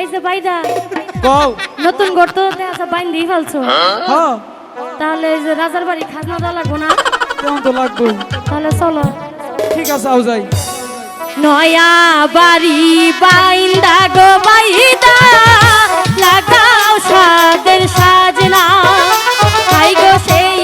এই যে বাইদা কও। নতুন ঘর তো আছে বাইন দিয়ে ফালছো। হ্যাঁ? হ্যাঁ? তাহলে এই যে রাজার বাড়ি খাজনা দা লাগবো না? তেমন তো লাগবো? তাহলে চলো। ঠিক আছে আও যাই। নয়া বাড়ি বাইন্দা গো বাইদা লাগাও সাদের সাজনা। আই গো সেই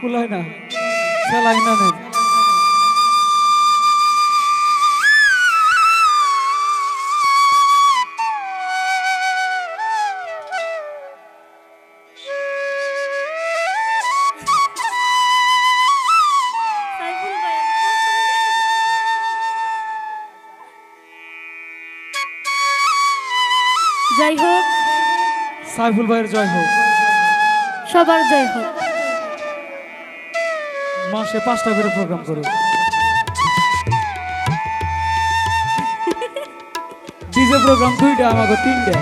কুলায় না। সেলাই না সাইফুল ভাইয়া যাই হোক। সাইফুল ভাইয়ের জয় হোক। সবার জয় হোক। মাসে পাঁচটা করে প্রোগ্রাম করুক ডিজে প্রোগ্রাম দুইটা আমাকে তিনটা।